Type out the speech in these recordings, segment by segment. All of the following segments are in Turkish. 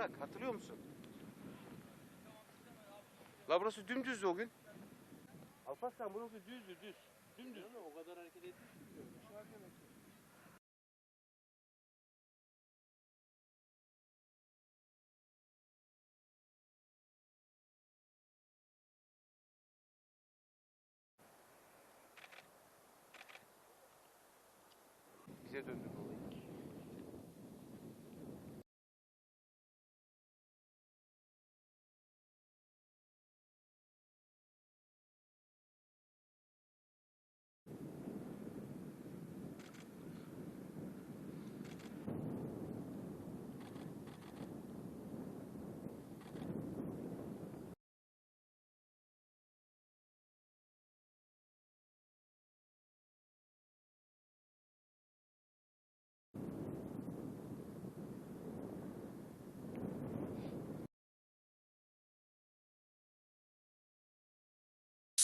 Burak hatırlıyor musun? La burası dümdüzdü o gün. Alparslan burası düzdü düz. Dümdüz. o kadar hareket etmiş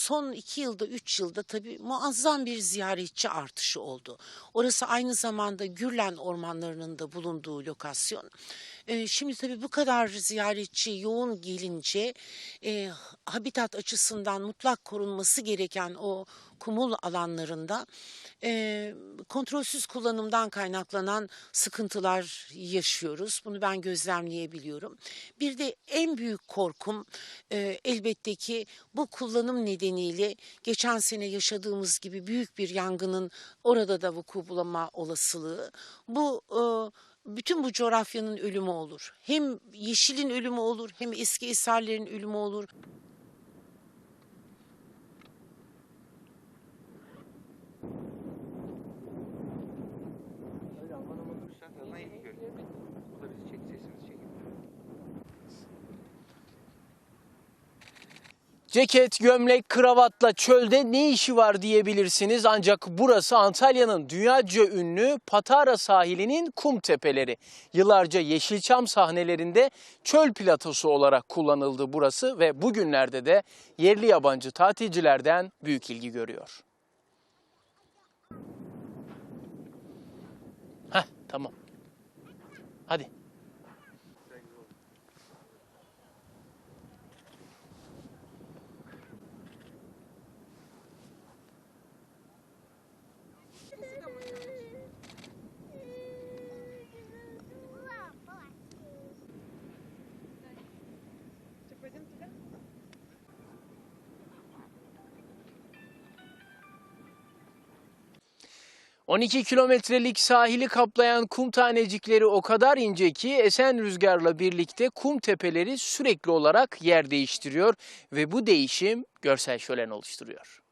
son iki yılda, üç yılda tabii muazzam bir ziyaretçi artışı oldu. Orası aynı zamanda Gürlen ormanlarının da bulunduğu lokasyon. Şimdi tabii bu kadar ziyaretçi yoğun gelince e, habitat açısından mutlak korunması gereken o kumul alanlarında e, kontrolsüz kullanımdan kaynaklanan sıkıntılar yaşıyoruz. Bunu ben gözlemleyebiliyorum. Bir de en büyük korkum e, elbette ki bu kullanım nedeniyle geçen sene yaşadığımız gibi büyük bir yangının orada da vuku bulama olasılığı. Bu e, bütün bu coğrafyanın ölümü olur. Hem yeşilin ölümü olur hem eski eserlerin ölümü olur. Ceket, gömlek, kravatla çölde ne işi var diyebilirsiniz ancak burası Antalya'nın dünyaca ünlü Patara sahilinin kum tepeleri. Yıllarca Yeşilçam sahnelerinde çöl platosu olarak kullanıldı burası ve bugünlerde de yerli yabancı tatilcilerden büyük ilgi görüyor. Heh tamam. Hadi. ...12 kilometrelik sahili kaplayan kum tanecikleri o kadar ince ki esen rüzgarla birlikte kum tepeleri sürekli olarak yer değiştiriyor ve bu değişim görsel şölen oluşturuyor.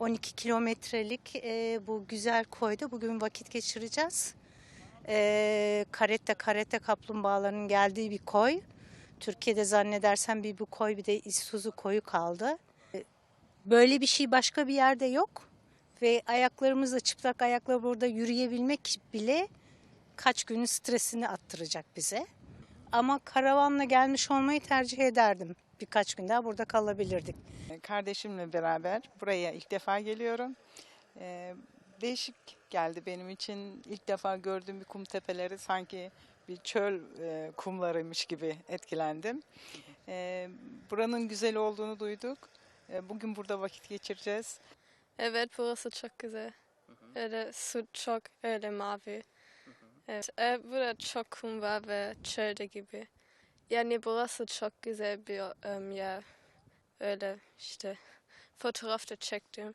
12 kilometrelik e, bu güzel koyda bugün vakit geçireceğiz. Ee, karette karette kaplumbağaların geldiği bir koy. Türkiye'de zannedersem bir bu koy bir de İztuzu koyu kaldı. Ee, Böyle bir şey başka bir yerde yok. Ve ayaklarımızla çıplak ayakla burada yürüyebilmek bile kaç günün stresini attıracak bize. Ama karavanla gelmiş olmayı tercih ederdim. Birkaç gün daha burada kalabilirdik. Kardeşimle beraber buraya ilk defa geliyorum. Ee, değişik geldi benim için. İlk defa gördüğüm bir kum tepeleri sanki bir çöl e, kumlarıymış gibi etkilendim. Ee, buranın güzel olduğunu duyduk. Bugün burada vakit geçireceğiz. Evet burası çok güzel. Öyle su çok öyle mavi. Evet, e, burada çok kum var ve çölde gibi. Yani burası çok güzel bir um, yer. Öyle işte fotoğrafta çektim.